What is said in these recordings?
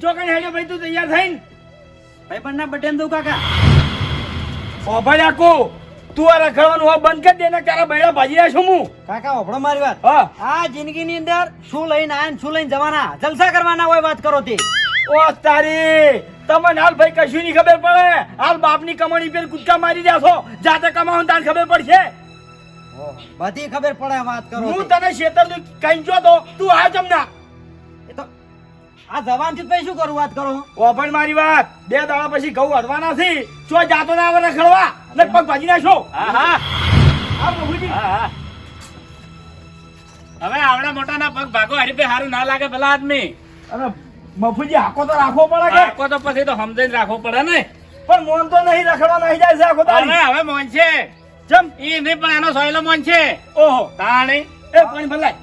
ચોકન હેડ્યો ભાઈ તું તૈયાર થઈને. ભાઈ પણ ના બટેન દઉં કાકા. ઓભાઈ આકુ તું આ રખડવાનું હોય બંધ કરી દે ને તારા બૈડા ભાજી રહ્યા છું હું. કાકા ઓભળો મારી વાત. આ જિંદગીની અંદર શું લઈને આયા ને શું લઈને જવાના? જલસા કરવાના હોય વાત કરો તે. ઓ તારી તમને હાલ ભાઈ કશું નહીં ખબર પડે. હાલ બાપની કમાણી પર કૂદકા મારી રહ્યા છો. જાતે કમાવો ને તાર ખબર પડશે. બધી ખબર પડે વાત કરો હું તને શેતર કઈ જો તો તું આ જમના. આ જવાનથી પછી શું કરું વાત કરો ઓભણ મારી વાત બે દાડા પછી ઘઉં હડવાના છે ચો જાતો ના આવે રખડવા? ને પગ ભાજી નાખો હા હા. આ પ્રભુજી. હા, હા. હવે આવડા મોટાના પગ ભાગો હરીફે હારું ના લાગે પેલા આદમી. અને મફુજી હાકો તો રાખવો પડે કે? આખો તો પછી તો સમજીને રાખવો પડે ને. પણ મોન તો નહીં રખડવા નહીં જાય છે આખો અરે હવે મોન છે. જમ ઈ નહીં પણ એનો સોયલો મોન છે. ઓહો. તાણી. એ પણ ભલાય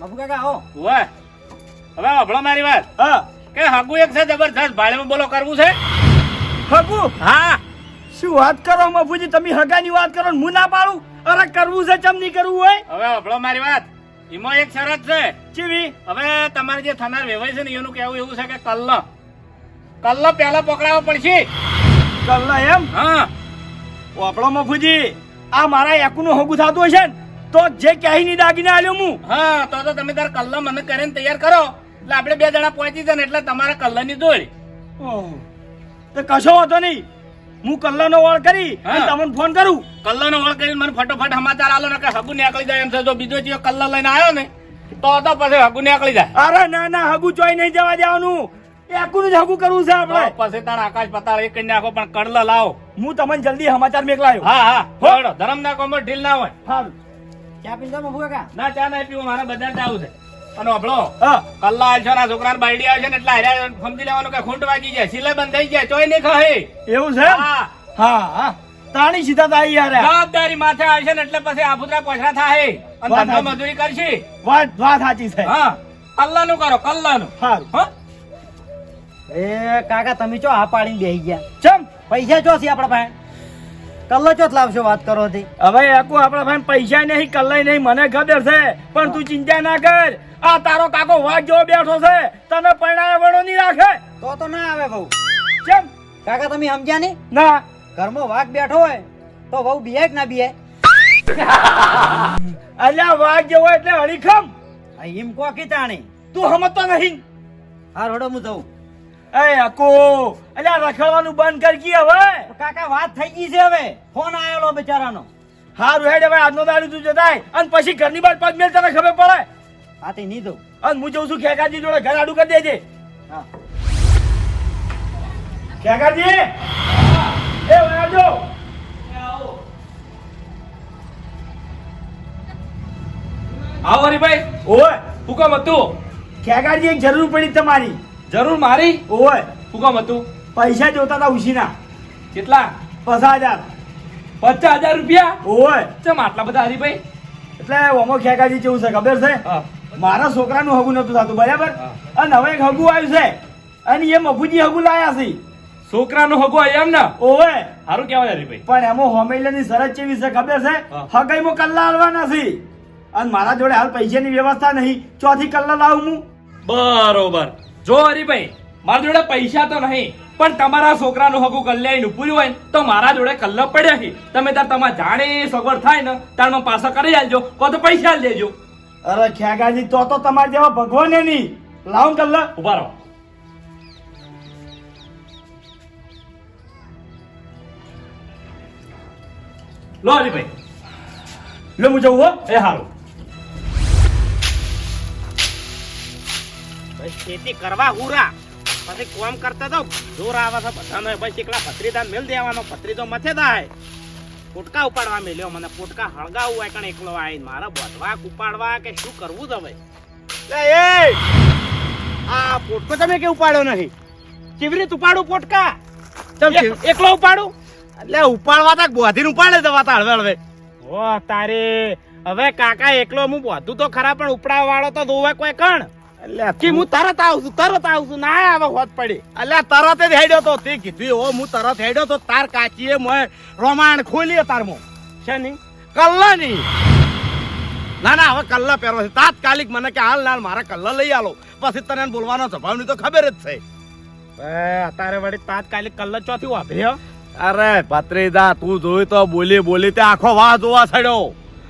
બાપુ કાકા આવો. વાહ હવે અભળો મારી વાત. હા. કે હગુ એક છે જબરજસ્ત ભાડેમાં બોલો કરવું છે? હગુ? હા. શું વાત કરો મફુજી? તમે હગાની વાત કરો હું ના પાડું? અરે કરવું છે ચમ નહીં કરવું હોય? હવે અભળો મારી વાત. એમાં એક શરત છે. ચીવી? હવે તમારે જે થનાર વેવાય છે ને એનું કહેવું એવું છે કે કલ્લ. કલ્લ પહેલા પકડાવવો પડશે. કલ્લ એમ? હા. આપણો મફુજી. આ મારા એકુનું હગું થતું હશે ને તો જે ક્યાંયની દાગીને આલ્યો હું હા તો તો તમે તાર કલ્લો મને કરીને તૈયાર કરો. એટલે આપણે બે જણા પહોંચી જાય ને એટલે તમારા કલ્લાની દોડ. તો કશો વાંધો નહીં. હું કલ્લાનો વાળ કરી અને. તમને ફોન કરું. કલ્લાનો વાળ કરીને મને ફટોફટ સમાચાર આલો ને કે હગુ નીકળી જાય એમ છે. જો બીજો જે કલ્લો લઈને આવ્યો ને તો તો પછી હગુ નીકળી જાય. અરે ના ના હગુ ચોઈ નહીં જવા દેવાનું. એકુનું જ હગુ કરવું છે આપણે. પછી તાણ આકાશ પતાળ એક કરી નાખો પણ કડલા લાવો. હું તમને જલ્દી સમાચાર મેકલાયો. હા હા. ધરમ નાખો કોમર ઢીલ ના હોય. સારું ચા પીને જાઓ બાપુ કાકા. ના ચા ના પીવું મારા બધા જવું છે. અને અભળો હા. કલ્લા આવશે ના છોકરા બાયડી આવશે ને એટલે હારે સમજી લેવાનું કે ખૂંટ વાગી જાય સિલે બંધ થઈ જાય તોય નહીં ખાય. એવું છે હા. હા તાણી સીધા તાઈ યાર જવાબદારી માથે આવશે ને એટલે પછી આફુતરા પોછરા થાય અને ધંધો મજૂરી કરશે. વાત વાત સાચી છે. હા. કલ્લાનું કરો કલ્લા નું હા. એ કાકા તમે ચો આ પાડીને બેહી ગયા? ચમ. પૈસા ચો છે આપણા પાસે? કલ્લો ચોથ લાવશો વાત કરો તે હવે એકુ આપણા ભાઈ પૈસા નહીં કલ્લાય નહીં મને ખબર છે પણ તું ચિંતા ના કર. આ તારો કાકો વાઘ જેવો બેઠો છે તને પરણાય વડો નહીં રાખે. તો તો ના આવે બહુ. ચમ. કાકા તમે સમજ્યા નહીં? ના. ઘરમાં વાઘ બેઠો હોય તો બહુ બીએ જ ના બિયાય અલ્યા વાઘ જેવો એટલે હળીખમ આ હિમ કો તાણી. તું સમજતો નહીં. હાર હડો હું જઉં. એ અકો અલ્યા રખડવાનું બંધ કર કી હવે? કાકા વાત થઈ ગઈ છે હવે. ફોન આવેલો બિચારાનો. હારું હેડ હવે આજનો દાડી તું જતાય. અને પછી ઘરની બહાર પગ મેલ તને ખબર પડે. હા તે નહીં દઉં. અને હું જઉં છું ખેકાજી જોડે ઘર આડું કરી દેજે. હા. ખેકાજી એ વાજો આવો હરીભાઈ. ઓય હુકમ હતું? ખેકાજી એક જરૂર પડી તમારી. જરૂર મારી? ઓય. હુકમ હતું? પૈસા જોતા હતા ઉશીના. કેટલા? પચાસ હજાર. પચાસ હજાર રૂપિયા? ઓય. ચમ આટલા બધા હરીભાઈ એટલે ઓમો ખેકાજી જેવું છે ખબર છે? મારા છોકરાનું હગું નતું થતું બરાબર? અને હવે એક હગું આવ્યું છે. અને એ મફુજી હગું લાયા છે. છોકરાનું હગો એમ ને? ઓય. સારું કહેવાય હરીભાઈ પણ એમાં હોમેલિયાની શરત કેવી છે ખબર છે. હગાઈમાં કલ્લા હાલવાના છે. અને મારા જોડે હાલ પૈસાની વ્યવસ્થા નહીં. ચોથી કલ્લા લાવું હું. બરોબર. જો હરીભાઈ મારા જોડે પૈસા તો નહીં પણ તમારા છોકરાનું હગું કલ્યાણ પૂર્યું હોય તો મારા જોડે કલ્લબ પડ્યા છે. તમે તાર તમારે જાણે સગવડ થાય ને તાર મને પાછા કરી આલજો કો તો પૈસા દેજો. અરે ખ્યાગાજી તો તો તમારે જેવા ભગવાન નહીં. લાવ કલ્લા ઊભા રહો. લો હરીભાઈ. લો હું જવું હો. એ હારું. ખેતી કરવા હુરા. પછી કોમ કરતા તો જોર આવે છે બધાનો બસ એકલા પત્રીદાન મેલ દેવાનો પત્રીજો મથે થાય પોટકા ઉપાડવા મેલ્યો મને પોટકા હળગાવું હોય કણ એકલો આવીને મારે બોધવા ઉપાડવા કે શું કરવું જ હવે? એ આ પોટકો તમે કે ઉપાડ્યો નહીં? કેવી રીતે ઉપાડું પોટકા તમે એકલો ઉપાડું? એટલે ઉપાડવા તા બોધીને ઉપાડે દવા તા હળવે હળવે. ઓ તારે હવે કાકા એકલો હું બોધું તો ખરા પણ ઉપડાવા વાળો તો દોવે કોઈ કણ? કે હું તરત આવું છું તરત આવું છું ના આવે હોત પડી. એટલે તરત જ હેડ્યો તો તે કીધું એવો હું તરત હેડ્યો તો તાર કાચીએ મોય રોમાણ ખોલીએ તાર મો. છે નહીં? કલ્લા નહીં. ના ના હવે કલ્લા પહેરવા છે. તાત્કાલિક મને કે હાલ નાલ મારા કલ્લા લઈ આલો. પછી તને બોલવાનો સ્વભાવની તો ખબર જ છે. અત્યારે વળી તાત્કાલિક કલ્લા ચોથી વાપરી અરે ભત્રીજા તું જોઈ તો બોલી બોલી તે આખો વાહ જોવા છડ્યો.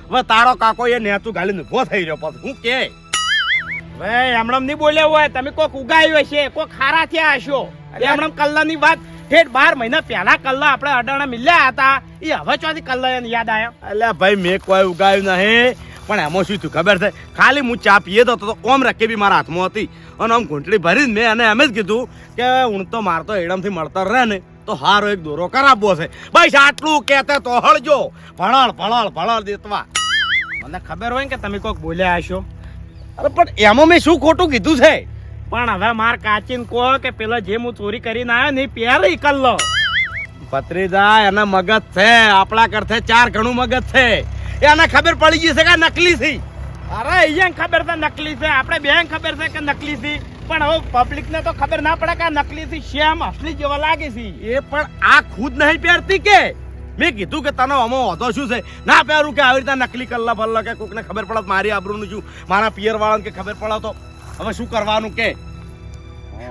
હવે તારો કાકો એ નેતું ગાલીને ઊભો થઈ રહ્યો. પછી હું કે હવે એમણમ નહીં બોલ્યો હોય તમે કોક ઉગાવ્યો હશે કોક ખારા થયા હશો. હમણાં કલ્લાની વાત ઠેઠ બાર મહિના પહેલા કલ્લા આપણે અડાણા મિલ્યા હતા એ હવે ચોથી કલ્લા યાદ આવ્યા એટલે ભાઈ મેં કોઈ ઉગાવ્યું નહીં પણ એમાં શું થયું ખબર છે? ખાલી હું ચા પીએ તો તો ઓમ રકે બી મારા હાથમાં હતી. અને આમ ઘૂંટડી ભરી મેં એને એમ જ કીધું કે હું તો મારતો એડમથી મળતર રહે ને તો હારો એક દોરો કરાવવો છે. બસ આટલું કહેતે તો હળજો. ભળળ ભળળ ભળળ દેતવા. મને ખબર હોય ને કે તમે કોઈક બોલ્યા હશો. અરે પણ એમાં મેં શું ખોટું કીધું છે? પણ હવે માર કાચીન કહો કે પેલો જે હું ચોરી કરીને આવ્યો ને એ પહેલો કલ્લો ભત્રીજા એના મગજ છે આપણા કરતે ચાર ઘણું મગજ છે. એને ખબર પડી ગઈ છે કે નકલી છે? અરે અહીંયા ખબર છે નકલી છે. આપણે બેન ખબર છે કે નકલી છે. પણ હવે પબ્લિક ને તો ખબર ના પડે કે નકલી છે. શ્યામ અસલી જેવા લાગે છે. એ પણ આ ખુદ નહીં પહેરતી કે? મેં કીધું કે તને આમાં હોતો શું છે? ના પહેરું કે આવી રીતે નકલી કલ્લા બલ્લા કે કોકને ખબર પડે મારી આબરૂનું શું? મારા પિયર વાળાને કે ખબર પડે તો? હવે શું કરવાનું કે?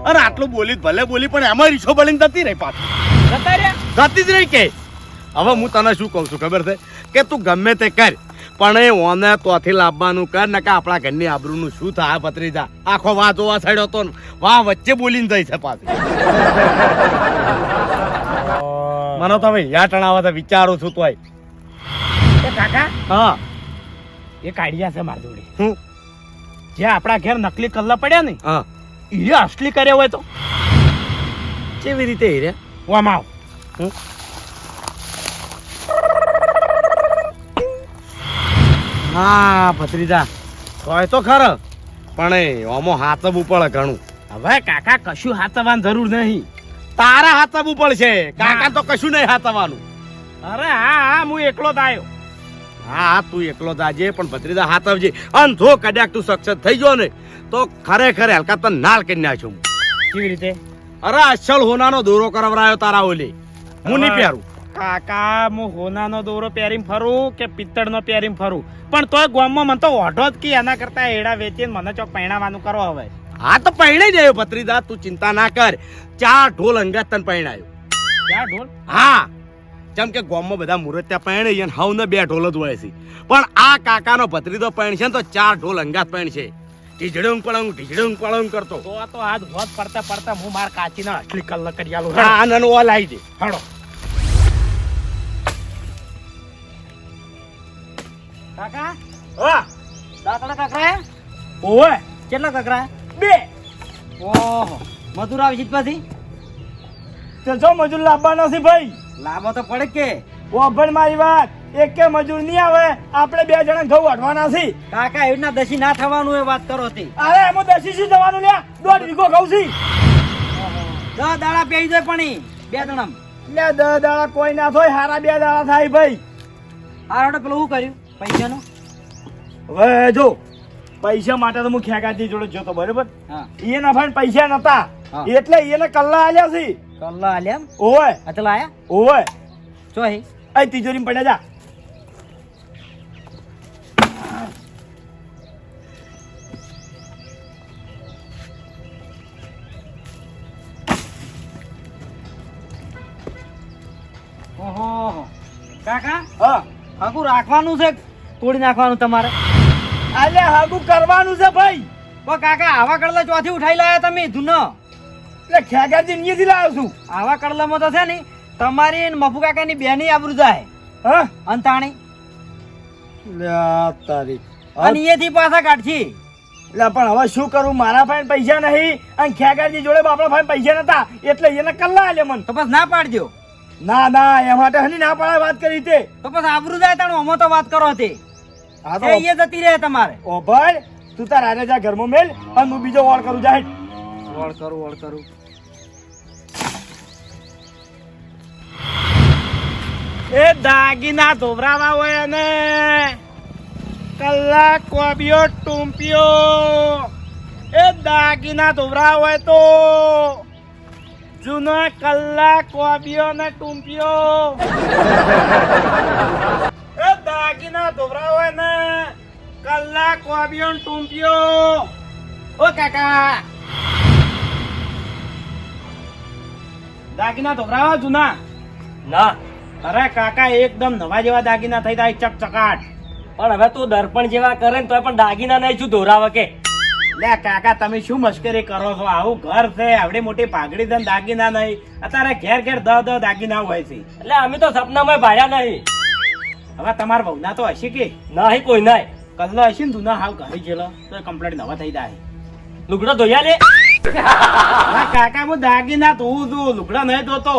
અરે આટલું બોલી ભલે બોલી પણ એમાં રીછો બળીને જતી રહી પાછી. જતા જ રહી કે? હવે હું તને શું કહું છું ખબર છે? કે તું ગમે તે કર પણ એ ઓને તોથી લાવવાનું કર ને કે આપણા ઘરની આબરૂનું શું થાય ભત્રીજા? આખો વાહ જોવા સડ્યો તો ને. વાહ વચ્ચે બોલીને જાય છે પાછી. મને તો હવે યા ટણાવા તો વિચારું છું તોય. એ કાકા હા. એક આઈડિયા છે મારી જોડે. હું? જે આપણા ઘેર નકલી કલ્લા પડ્યા ને હા. એ અસલી કર્યા હોય તો. કેવી રીતે રે ઓમ આવ. હું? હા ભત્રીજા. તોય તો ખરો. પણ એ ઓમો હાથબ ઉપર ઘણું. હવે કાકા કશું હાથવાની જરૂર નહીં. તારા હાથવું પડશે. કાકા તો કશું નહીં હાથવાનું. અરે હા હા હું એકલો દાયો હા તું એકલો દાજે પણ ભત્રીજા હાથવજે અને જો કદાચ તું સક્સેસ થઈ ગયો ને તો ખરેખર હલકા તને નાલ કરી નાખ્યો હું. કેવી રીતે? અરે અસલ હોનાનો દોરો કરાવરાયો તારા ઓલી. હું નહીં પહેરું. કાકા હું હોનાનો દોરો પહેરીને ફરું કે પિત્તળનો પહેરીને ફરું? પણ તોય ગામમાં મને તો ઓઢો જ કે એના કરતા એડા વેચીને મને ચોક પહેણાવાનું કરો હવે. હા તો પહેણાઈ જાય ભત્રીજા તું ચિંતા ના કર. ચાર ઢોલ અંગાત તને પહેણાયો ચાર ઢોલ? હા. જેમ કે ગોમમાં બધા મુરત્યા પહેણે છે ને બે ઢોલ જ હોય છે. પણ આ કાકાનો ભત્રીજો પહેણ છે ને તો ચાર ઢોલ અંગાત પહેણ છે ઢીજડું પળંગ ઢીજડું પળંગ કરતો. તો આ તો આજ હોત પડતા પડતા હું માર કાચીના અસલી કલ્લ કરી આલું હા આનંદ ઓલ આવી દે હડો. કાકા? હા. દાંતડા કાકરા ઓય કેટલા કકરાયા બે. ઓહો મજૂર આવી પછી તો જો મજૂર લાવવાનો છે ભાઈ. લાભો તો પડે કે. ઓભણ મારી વાત એક કે મજૂર નહીં આવે આપણે બે જણા ઘઉં વાઢવાના છે. કાકા એવી રીતના દસી ના થવાનું એ વાત કરો હતી અરે એમાં દસી શું થવાનું લ્યા? દોઢ વીઘો ઘઉં છે. દસ દાડા પેઈ દે પણ બે જણા લે દસ દાડા કોઈ ના થાય હારા બે દાડા થાય ભાઈ. આ રોડે પેલું શું કર્યું? પૈસાનું? હવે જો પૈસા માટે તો હું ખેગાજી જોડે જોતો બરોબર? એ ભાઈ પૈસા નતા. એટલે એને કલ્લા આલ્યા છે. કલ્લા આલ્યા ઓય અચલ આયા ઓય ચો હે આ તિજોરી પડ્યા જા. ઓહો. કાકા? હા. હકુ રાખવાનું છે તોડી નાખવાનું તમારે? અલે હાગુ કરવાનું છે ભાઈ. પણ કાકા આવા કડલા ચોથી ઉઠાઈ લાયા તમે ધૂનો. એટલે ખેગાજી અહીંયાથી લાવ્યો છું. આવા કડલામાં તો છે ને તમારી ને મફુ કાકાની બેની આબરૂ જાય. હા? અંતાણી. લે તારી. અને અહીંયાથી પાછા કાઢશી એટલે પણ હવે શું કરું? મારા પાસે પૈસા નહીં અને ખેગાજી જોડે બાપડા પાસે પૈસા નતા એટલે એને કલ્લા આલે મન. તો બસ ના પાડજો. ના ના એ માટે હની ના પાડે વાત કરી તે. તો બસ આબરૂ જાય તાણ અમો તો વાત કરો તે. હા એ અહીંયા જતી રહે તમારે. ઓ ભાઈ તું તાર આને જા ઘરમાં મેલ અને હું બીજો વોળ કરું જાય વળ કરું વળ કરું. એ દાગીના ધોવરાવા હોય અને કલાક કોબીઓ ટૂંપિયો. એ દાગીના ધોવરા હોય તો. જૂનો કલાક કોબીઓ ને ટૂંપિયો. દાગીના હોય ને કલાક ને ટૂંપિયો ઓ કાકા. દાગીના ધોવરાવા જૂના? ના. અરે કાકા એકદમ નવા જેવા દાગીના થઈ જાય ચકચકાટ. પણ હવે તું દર્પણ જેવા કરે ને તો પણ દાગીના નહીં શું ધોરાવે કે. લે કાકા તમે શું મશ્કરી કરો છો? આવું ઘર છે આવડી મોટી પાઘડી છે દાગીના નહીં. અત્યારે ઘેર ઘેર દ દ દાગીના હોય છે. એટલે અમે તો સપનામાં ભાડ્યા નહીં. હવે તમારા વહુના તો હશે કે? નહીં કોઈ નહીં કલ્લો હશે ને દુના હાવ ઘરે ગયેલો તો કમ્પ્લેટ નવા થઈ જાય. લુગડો ધોયા લે. કાકા હું દાગીના ધોઉં છું લુગડા નહીં ધોતો.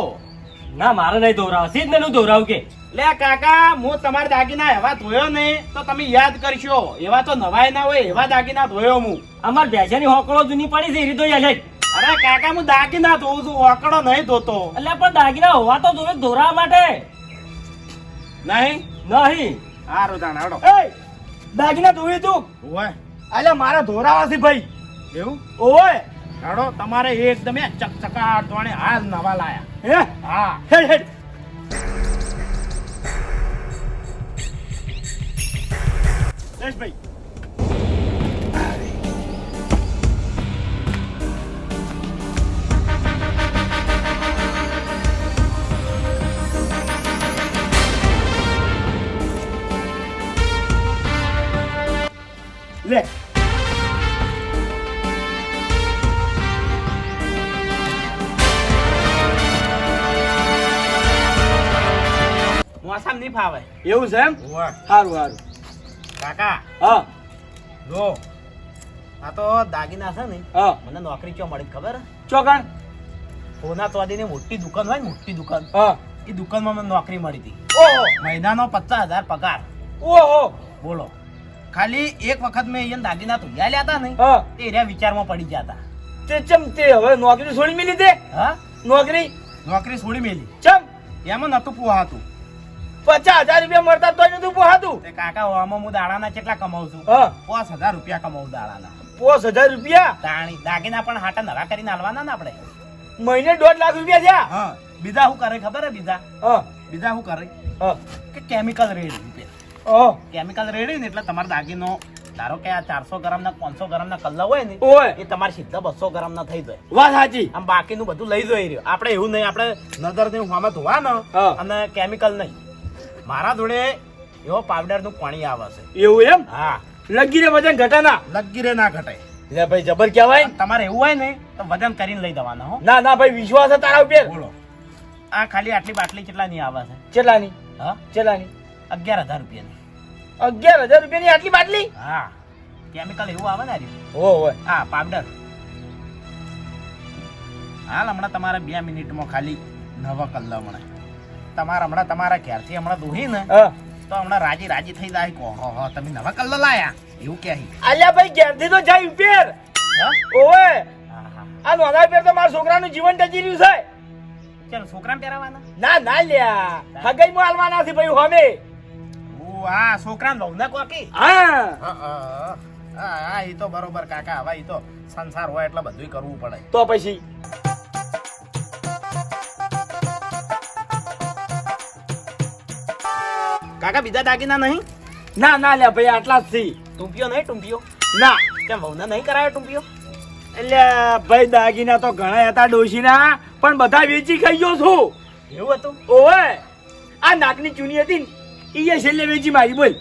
ના મારે નહીં ધોરાવ સીધ ને નું ધોરાવ કે? લે કાકા હું તમારા દાગીના એવા ધોયો ને તો તમે યાદ કરશો. એવા તો નવાય ના હોય એવા દાગીના ધોયો હું. અમાર ભેંસાની હોકળો જૂની પડી છે એ રીતો યાદ અરે કાકા હું દાગીના ધોઉં છું હોકડો નહીં ધોતો. એટલે પણ દાગીના હોવા તો ધોવે ધોરા માટે. નહીં? નહીં. સારું તાણ હાડો. દાગીના ધોવી તું. ઓય અલ્યા મારા ધોરાવાસી ભાઈ. એવું? ઓય હાડો તમારે એકદમ એ ચકચકાટ ધોણે હાલ નવા લાયા. હે? હા. હેડ હેડ ભાઈ લે. મોસમ નહીં ફાવે. એવું છે એમ? સારું સારું કાકા. હા. જો આ તો દાગીના છે ને હા. મને નોકરી ક્યાં મળી ખબર? ચોકાણ સોના ચોદીની મોટી દુકાન હોય ને મોટી દુકાન હા. એ દુકાનમાં મને નોકરી મળી હતી. ઓહો. મહિનાનો પચાસ હજાર પગાર. ઓહો. બોલો. ખાલી એક વખત મેં અહીંયા દાગીના ધોયા લ્યા હતા ને હા. તે એરિયા વિચારમાં પડી ગયા હતા તે ચમ તે હવે નોકરી છોડી મેલી તે? હા? નોકરી? નોકરી છોડી મેલી. ચમ? એમાં નતું પોહાતું. પચાસ હજાર રૂપિયા મળતા તોય નતું પોહાતું? તે કાકા આમાં હું દાડાના કેટલા કમાઉં છું? હા. પાંચ હજાર રૂપિયા કમાઉં દાડાના. પોસ હજાર રૂપિયા? તાણી દાગીના પણ હાટા નવા કરીને હાલવાના ને આપણે. મહિને દોઢ લાખ રૂપિયા થયા? હા. બીજા શું કરે ખબર હે બીજા? હા. બીજા શું કરે? હા. કે કેમિકલ રેડ રૂપિયા ઓહ. કેમિકલ રેડી ને એટલે તમારે દાગીનો ધારો કે આ ચારસો ગ્રામ ના પાંચસો ગ્રામ ના કલ્લા હોય ને એ તમારે સીધા બસો ગ્રામ ના થઈ જાય. વાત સાચી. આમ બાકીનું બધું લઈ જઈ રહ્યો. આપણે એવું નહીં આપણે નજર ને સામે ધોવા ને અને કેમિકલ નહીં. મારા જોડે એવો પાવડરનું પાણી આવે છે. એવું એમ? હા. લગી રે વજન ઘટાના લગી રે ના ઘટે. લે ભાઈ જબર કહેવાય. તમારે એવું હોય ને તો વજન કરીને લઈ દેવાના હો. ના ના ભાઈ વિશ્વાસ છે તારા ઉપર. બોલો. આ ખાલી આટલી બાટલી કેટલાની આવે છે? ચેલાની હા? ચેલાની અગિયાર હજાર રૂપિયાની. અગિયાર હજાર રૂપિયાની આટલી બાટલી? હા. કેમિકલ એવું આવે ને રહ્યું હો હોય હા પાવડર હાલ હમણાં તમારે બે મિનિટમાં ખાલી નવા કલ્લા હમણાં તમારે હમણાં તમારા ક્યારથી હમણાં દોહી ને તો હમણાં રાજી રાજી થઈ જાય કહો હો તમે નવા કલ્લા લાયા. એવું કે અલ્યા ભાઈ ક્યારથી તો જાય ઉપેર ઓવે. આ નોના પેર તો મારા છોકરાનું જીવન ટચી રહ્યું છે. ચાલો છોકરાને પહેરાવાના? ના ના લ્યા. હગાઈ માં હાલવાના છે ભાઈ હમે. આ છોકરાને બહુ કોકી હા. એ તો બરોબર કાકા. હવે એ તો સંસાર હોય એટલે બધું કરવું પડે. તો પછી. કાકા બીજા દાગીના નહીં? ના ના લ્યા ભાઈ આટલા જ છે ટૂંપિયો નહીં ટૂંપિયો ના. કેમ વહુને નહીં કરાયો ટૂંપિયો એટલે ભાઈ દાગીના તો ઘણા હતા ડોશીના પણ બધા વેચી ખાઈ ગયો છું. એવું હતું? ઓવે. આ નાકની ચૂની હતી ને ઈ છેલ્લે વેચી મારી બોલ.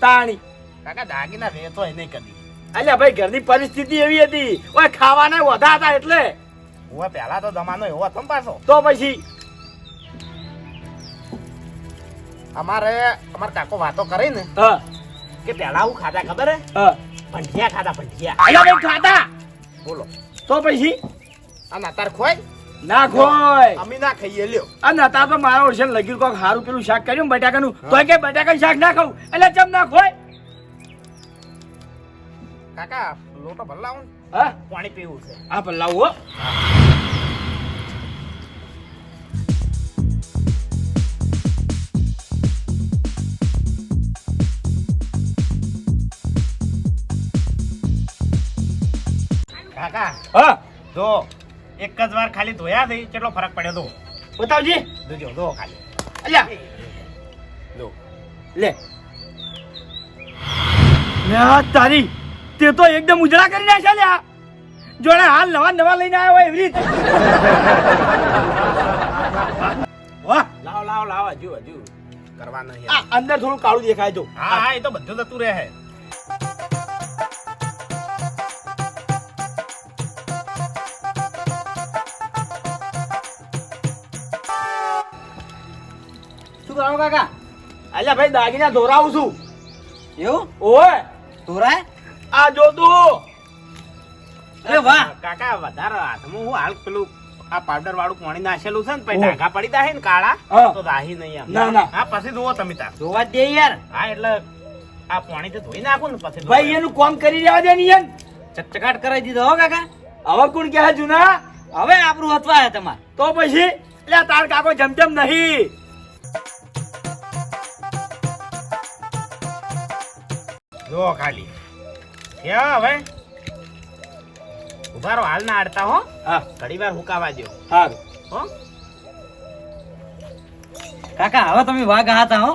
તાણી. કાકા દાગીના વેચો નહીં કદી. અલ્યા ભાઈ ઘરની પરિસ્થિતિ એવી હતી. ઓય ખાવાના વધા હતા એટલે. ઓય પહેલા તો જમાનો એવો હતો પાછો. તો પછી? અમારે અમાર કાકો વાતો કરે ને હા. કે પહેલા હું ખાતા ખબર હે? હા. ભંઠિયા ખાતા ભંઠિયા અલ્યા ભાઈ ખાતા બોલો. તો પછી? આ નાતાર ખોય? ના ખોય અમે ના ખાઈએ લ્યો. આ નતા તો મારા ઓળશે લગી કોક હારું પેલું શાક કર્યું બટાકાનું. તો કે બટાકાનું શાક ના ખાવું એટલે ચમ ના ખોય કાકા લોટો ભર હા? પાણી પીવું છે. આ પણ કાકા હા. જો એક જ વાર ખાલી ધોયા થઈ કેટલો ફરક પડ્યો તો? બતાવજી. જોજો જો ખાલી. અલ્યા. લે. તારી. તે તો એકદમ ઉજળા કરી નાખ્યા લ્યા જોડે હાલ નવા નવા લઈને આવ્યો હોય એવી રીતે. વાહ. લાવ લાવ લાવ હજુ હજુ. કરવાના નહીં અંદર થોડું કાળું દેખાય જો. હા હા એ તો બધું જતું રહે. શું કાકા. અલ્યા ભાઈ દાગીના ધોરાવું છું. એવું? ઓય. ધોરાય? આ જો તું. અરે વાહ. કાકા વધારે હાથમાં હું હાલ પેલું આ પાવડર વાળું પાણી નાખેલું છે ને પછી ઓહ. પડી જાય ને કાળા તો રાહી નહીં આમ. ના, ના. હા પછી જુઓ તમે તાર. જોવા દે યાર. હા એટલે આ પાણી તો ધોઈ નાખું ને પછી ભાઈ એનું કોમ કરી રહેવા દે ને યાર. ચકચકાટ કરાવી દીધો હો કાકા. હવે કોણ કહે જુના? હવે આપણું હતવા હે તમાર. તો પછી એટલે તાર કાકો જમજમ નહીં. જુઓ ખાલી. ક્યાં હવે ઉભારો હાલ ના આડતા હો. હા. ઘડી વાર હુકાવા દો હા હો. કાકા હવે તમે વાઘ હતા હો.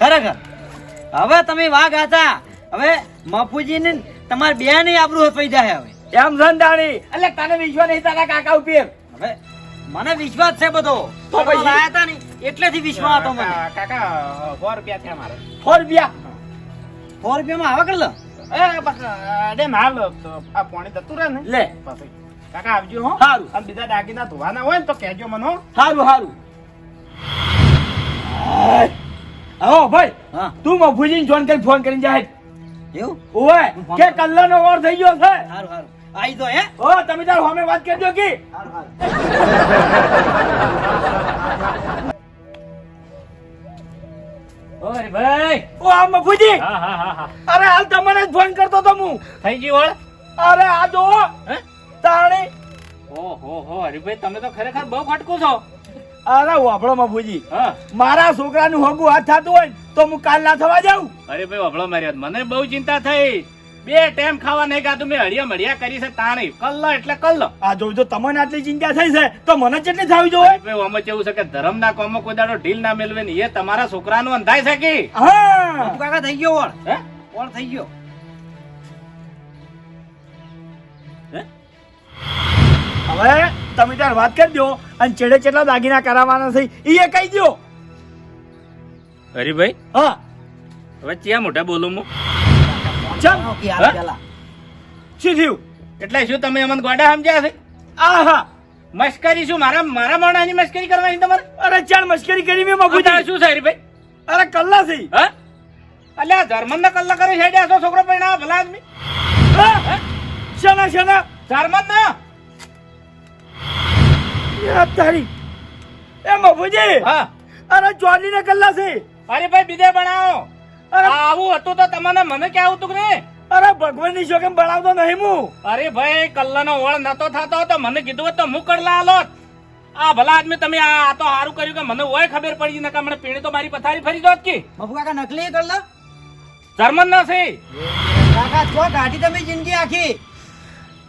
ખરેખર. હવે તમે વાઘ હતા હવે મફુજી ને તમાર બે ને આબરૂ હતવાઈ જાય હવે. એમ સંદાણી એટલે તને વિશ્વાસ નહીં તારા કાકા ઉપર. હવે મને વિશ્વાસ છે બધો. તો પછી? આયા હતા ને એટલેથી વિશ્વાસ હતો મને. કાકા 4 રૂપિયા થયા મારે. 4 રૂપિયા? સો રૂપિયામાં આવે કર લો. એ બસ અડે ના લો તો આ પાણી જતું રહે ને. લે. પછી કાકા આવજો હો. સારું અને બીજા દાગીના ધોવાના હોય ને તો કહેજો મને હો. સારું સારું હો ભાઈ. હા. તું ભૂજીને જોન કરી ફોન કરીને જાય. એવું? ઓય કે કલ્લાનો ઓર થઈ ગયો છે. સારું સારું આઈ તો હે. ઓ તમે તાર હોમે વાત કરજો કે. સારું સારું ઓય ભાઈ. ઓ આ મફુજી. હા હા હા હા. અરે હાલ તમને જ ફોન કરતો તો હું. થઈ ગઈ વળ અરે આ જો હે? તાણી. ઓહો હો હરીભાઈ તમે તો ખરેખર બહુ ખટકું છો. અરે વાપડો મફુજી. હા. મારા છોકરાનું હોગું હાથ થતું હોય તો હું કાલ ના થવા જાઉં. અરે ભાઈ વભળો મારી મને બહુ ચિંતા થઈ. બે ટાઈમ ખાવા નહીં ગાતું મેં હળિયા મળિયા કરી છે તાણી. કલ્લો એટલે કલ્લો. આ જો જો તમને આટલી ચિંતા થઈ છે તો મને કેટલી થવી જોઈએ? અમે કેવું છે કે ધર્મના કોમો કોઈ દાડો ઢીલ ના મેળવે ને એ તમારા છોકરાનું અંધાય છે કે? હા. કાકા થઈ ગયો ઓળ. હે? ઓળ થઈ ગયો. હવે તમે ત્યારે વાત કરી દો અને ચેડે ચેટલા દાગીના કરાવવાના છે એ કહી દો હરીભાઈ હા. હવે ચિયા મોટા બોલું હું? શું થયું? એટલે શું તમે અમને ગોડા સમજ્યા છે? આહા. મશ્કરી શું? મારા મારા મોણાની મશ્કરી કરવાની તમારે? અરે ચાલ મશ્કરી કરી મેં મગું તારે શું સાહેબ ભાઈ અરે કલ્લા થઈ હા? અલ્યા જર્મન ના કલ્લા કરી છેડ્યા છો છોકરો પૈણા ભલા આદમી? હા? શના શેના? જર્મન ના યાર તારી એ મફુજી હા. અરે ચોરી ને કલ્લા છે. અરે ભાઈ બીજે બનાવો. આવું હતું તો તમને મને ક્યાં આવતું ને અરે અરે ભગવાનની શોખેમ બનાવતો નહીં હું. અરે ભાઈ કલ્લાનો વળ નતો થતો તો મને કીધું હોત તો હું કરલા આલોત આ ભલા આદમી તમે આ આ તો સારું કર્યું કે મને ઓય ખબર પડી નકા મને પીણે તો મારી પથારી ફરી જોત કે. મફુ કાકા નકલી કરલા જર્મન ના છે કાકા છો કાઢી તમે જિંદગી આખી.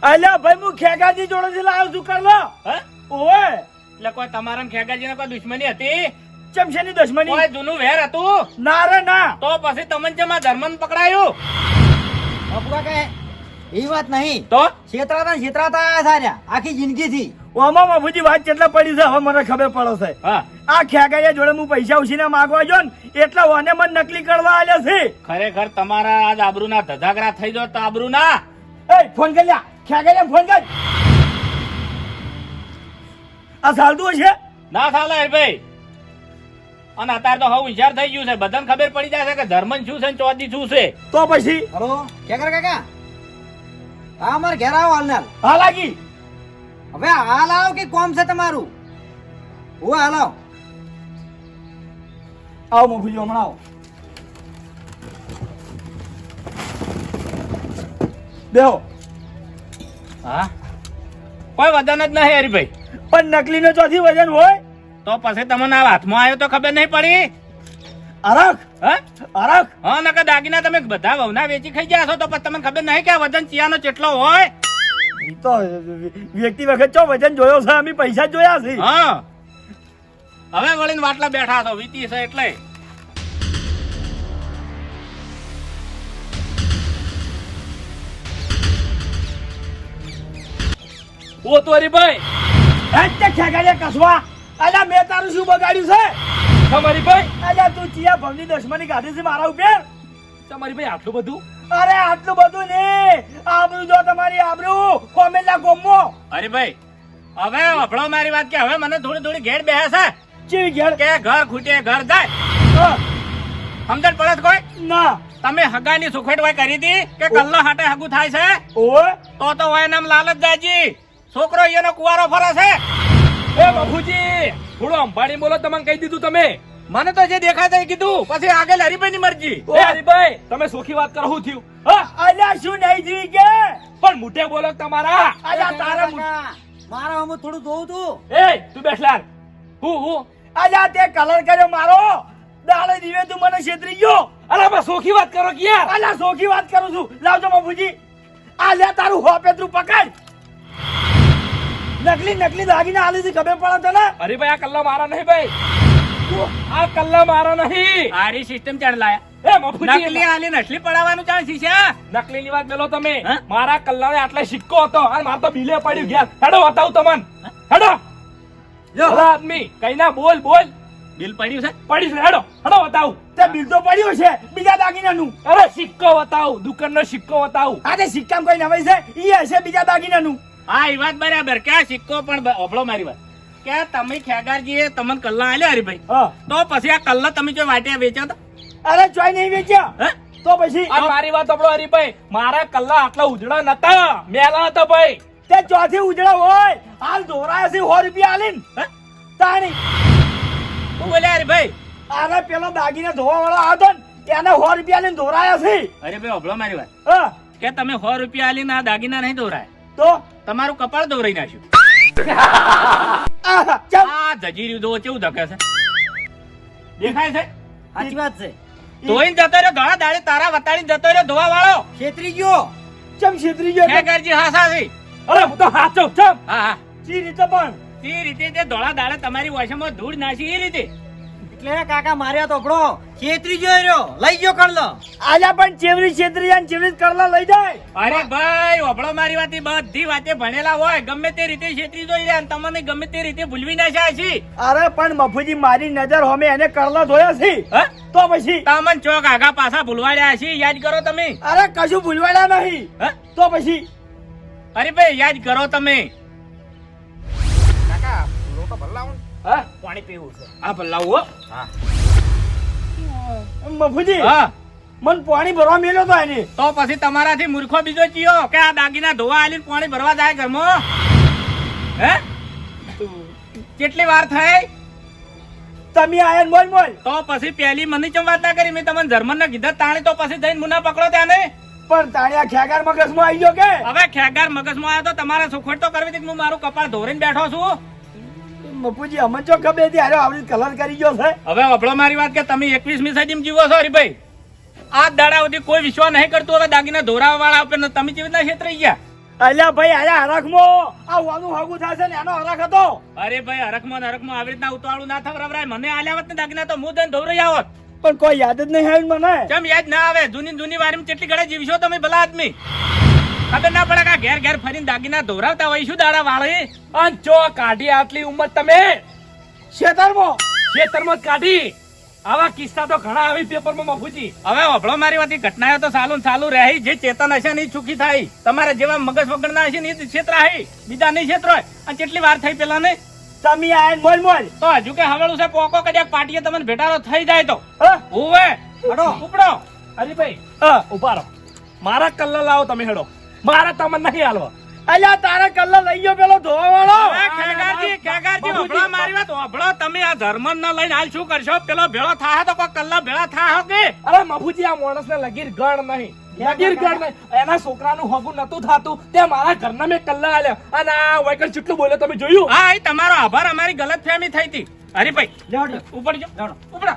અલ્યા ભાઈ હું ખેગાજી જોડેથી લાવ્યો છું કરલો હે? ઓય. એટલે કોઈ તમારા ને કોઈ દુશ્મની હતી? ચમશેની દશમની? કોઈ જૂનું વેર હતું. ના રે ના. તો પછી તમને જેમ આ જર્મન પકડાયું? મફુ કહે એ વાત નહીં. તો? છેતરાતા ને છેતરાતા આયા સાર્યા આખી જિંદગી થી ઓમાં બાબુજી વાત કેટલા પડી છે હવે મને ખબર પડે છે. હા. આ ખેગાયા જોડે હું પૈસા ઉછીને માગવા જો ને એટલે ઓને મને નકલી કરવા આલે છે. ખરેખર તમારા આજ આબરૂના ધધાગરા થઈ જો તો આબરૂ ના એ ફોન કરી લ્યા. ખેગાયા ફોન કર. આ ચાલતું છે ના સાલા હરીભાઈ અને અત્યારે તો હવે વિચાર થઈ ગયું છે. બધાને ખબર પડી જાય છે કે ધર્મન શું છે ચોથી શું છે. તો પછી? હલો ક્યાં કર કાકા? હા અમાર ઘેર આવો હાલનાર હાલ. હા લાગી હવે હાલ આવો કે કોમ છે તમારું? હું હાલ આવો. આવો મફુજી હમણાં આવો. બેહો. હા? કોઈ વજન જ નહીં હરીભાઈ. પણ નકલી નો ચોથી વજન હોય? તો પછી તમને આ હાથમાં આવ્યો તો ખબર નહીં પડી? અરખ! હે? અરખ! હા નકર દાગીના તમે બધા વહુના વેચી ખાઈ ગયા છો તો પછી તમને ખબર નહીં કે આ વજન ચિયાનો કેટલો હોય? તો વ્યક્તિ વખત ચો વજન જોયો છે? અમે પૈસા જોયા છે. હા. હવે વળીને વાટલા બેઠા છો વીતી છે એટલે. ઓ તો ભાઈ કસવા? અલ્યા મેં તારું શું બગાડ્યું છે? તમારી ભાઈ? અલ્યા તું ચિયા ભવની દશમાની કાઢી છે મારા ઉપર? તમારી ભાઈ આટલું બધું? અરે આટલું બધું ને આબરૂ જો તમારી આબરૂ. કોમેલા ગોમો. અરે ભાઈ હવે આપણો મારી વાત કે હવે મને થોડી થોડી ઘેર બેસે. છે ચીવી ઘેર? કે ઘર ખૂટે ઘર જાય. સમજણ પડે કોઈ? ના. તમે હગાની સુખેટવાય કરી હતી કે કલ્લો હાટે હગું થાય છે? ઓ તો તો હોય નામ લાલચ દાજી છોકરો એનો કુવારો ફરે છે. એ બાપુજી! થોડું અંબાડી બોલો તમને કહી દીધું તમે. મને તો જે દેખાય તે કીધું. પછી આગળ હરિભાઈ ની મરજી. એ હરિભાઈ તમે સુખી વાત કરો શું થયું? હા? અલ્યા શું નહીં જીવી કે? પણ મોટે બોલો તમારા. અલ્યા તારા મારા હમું થોડું જોઉં તું. એ તું બેઠલાર હું હું. અલ્યા તે કલર કર્યો મારો. દાડે દીવે તું મને છેતરી ગયો. અરે બસ સોખી વાત કરો કે યાર? અલ્યા સોખી વાત કરું છું. લાવજો બાપુજી. આ લે તારું હોપેતરું પકડ. નકલી નકલી દાગીના આલી થી ખબર પડે તને? અરે ભાઈ આ કલ્લા મારા નહીં ભાઈ. આ કલ્લા મારા નહીં. આરી સિસ્ટમ ચાલ લાયા. એ મફુજી નકલી આલી નસલી પડાવવાનું ચાલ શીશા નકલી ની વાત મેલો તમે. મારા કલ્લા ને આટલા સિક્કો હતો. અને મારે તો બિલે પડ્યું ગયા હેડો બતાવું તમને. હેડો. અલા આદમી કઈ ના બોલ બોલ. બિલ પડ્યું છે? પડ્યું છે હેડો. હેડો બતાવું. તે બિલ તો પડ્યું છે બીજા દાગીનાનું. અરે સિક્કો બતાવું. દુકાનનો સિક્કો બતાવું. આ તે સિક્કામાં કોઈ નવાઈ છે ઈ હશે બીજા દાગીનાનું. હા એ વાત બરાબર. કે સિક્કો પણ ઓફળો મારી વાત. કે તમે ખેગારજીએ તમને કલ્લા આલ્યો હરીભાઈ? તો પછી આ કલ્લા તમે જો વાટ્યા વેચ્યા તો અરે ચોય નહીં વેચ્યા. તો પછી? મારી વાત સાંભળો હરીભાઈ. મારા કલ્લા આટલા ઉજળા નતા. મેલા હતા ભાઈ. તે ચોથી ઉજળા હોય. હાલ ધોરાયા છે સો રૂપિયા આલીન. હે? તાણી. શું બોલે હરીભાઈ? આને પેલો દાગીના ધોવા વાળો આવતો ને એને સો રૂપિયા લઈને ધોરાયા છે અરે ભાઈ ઓભળો મારી વાત. કે તમે સો રૂપિયા આલીને આ દાગીના નહીં દોરાય તો? તમારું કપાળ દોરાઈ નાખ્યું. આ જજીર્યું દો કેવું ધકે છે? દેખાય છે? સાચી વાત છે. ધોઈને જતો રહ્યો ધોળા દાડે તારા વતાડીને જતો રહ્યો ધોવા વાળો. છેતરી ગયો. ચમ છેતરી ગયો? એટલે કરજી હા સાસી અરે હું તો હાચો ચમ. હા હા. ચી રીતે પણ? તે રીતે તે ધોળા દાડે તમારી વાસમાં ધૂળ નાસી એ રીતે. એટલે કાકા માર્યા તો પડો છેતરી જોઈ રહ્યો. લઈ ગયો કરલો. આજા પણ ચેવરી છેતરી જાય ને ચેવરી કરલો લઈ જાય. અરે ભાઈ ઓબળો મારી વાતી બધી વાતે ભણેલા હોય ગમે તે રીતે છેતરી જોઈ રહ્યા અને તમને ગમે તે રીતે ભૂલવી જાય છે. અરે પણ મફુજી મારી નજર હોમે એને કરલો ધોયા છે. હા? તો પછી? તમને ચોક આગા પાછા ભૂલવાડ્યા છે યાદ કરો તમે. અરે કશું ભૂલવાડ્યા નહીં. હા? તો પછી? અરે ભાઈ યાદ કરો તમે. હા? પાણી પીવું છે. આ ભલાવું મફુજી હા. મન પાણી ભરવા મેલ્યો તો એની તો પછી તમારાથી મૂર્ખો બીજો ચિયો કે આ દાગીના ધોવા આલીને પાણી ભરવા જાય ઘરમાં? હે? કેટલી વાર થઈ? તમે આયા મોલ બોલ તો પછી પહેલી મને ચમ વાત ના કરી મેં તમને જર્મન ને કીધા તાણી તો પછી જઈને મુના પકડો ત્યાંને પણ તાણિયા ખેગાર મગજમાં આવી ગયો કે? હવે ખેગાર મગજમાં આવ્યો તો તમારે સુખડ તો કરવી હતી હું મારું કપાળ ધોરીને બેઠો છું? મફુજી અમે જો હતી? અરે આવડી કલર કરી ગયો છે. હવે અભળો મારી વાત કે તમે એકવીસમી સદીમાં જીવો છો હરિભાઈ? આ દાડા સુધી કોઈ વિશ્વાસ નહીં કરતું હવે દાગીના ધોરાવા વાળા આપે તમે કેવી રીતના ક્ષેત્ર ગયા? અલ્યા ભાઈ આયા હરખમાં આ વાનું હાગું થશે ને એનો હરખ હતો. અરે ભાઈ હરખમાં ને હરખમાં આવી રીતના ઉતાળું ના થવરાવરાય મને આલ્યા હોત ને દાગીના તો હું તને ધોરાઈ આવત પણ કોઈ યાદ જ નહીં આવ્યું મને. કેમ યાદ ના આવે? જૂની જૂની વારીમાં કેટલી ઘડે જીવશો તમે ભલા આદમી? ખબર ના પડે કે ઘેર ઘેર ફરીને દાગીના ધોરાવતા હોય શું દાડા વાળે? અન જો કાઢી આટલી ઉંમર તમે? શેતરમાં. ખેતરમાં જ કાઢી. આવા કિસ્સા તો ઘણા આવી પેપરમાં મફુજી હવે હફળો મારી વાત ઘટનાઓ તો સાલું સાલું રહી. જે ચેતન હશે ને ચૂકી થાય. તમારે જેવા મગજ વગરના હશે ને એ હે. બીજા નહીં ક્ષેત્ર હોય. અને કેટલી વાર થઈ પેલા ને? તમે આય મોલ બોલ તો હજુ કે હવેલું છે પોકો કદાચ પાટીએ તમને ભેટારો થઈ જાય તો? ઓવે હડો. ઉપડો. હરીભાઈ હા. ઊભા રહો. મારા કલ્લા લાવો તમે હેડો. મારા તમને નહીં હાલવા. અલ્યા તારે કલર લઈ ગયો પેલો ધોવા વાળો ખેગારજી, ખેગારજી, બાપુજી, મારી વાત અભળો તમે આ ધર્મન ના લઈને હાલ શું કરશો? પેલો ભેળો થાય તો કોઈ કલ્લા ભેળા થાહો કે? અરે મફુજી આ માણસને લગીર ગણ નહીં. લગીર ગણ નહીં. એના છોકરાનું હગું નતું થાતું. તે મારા ઘરના મેં કલ્લા આલ્યા. અને આ વૈકલ કેટલું બોલ્યો તમે જોયું? હા એ તમારો આભાર. અમારી ગલત ફેમી થઈ હતી. હરીભાઈ ઉપર જો. ઉપડા.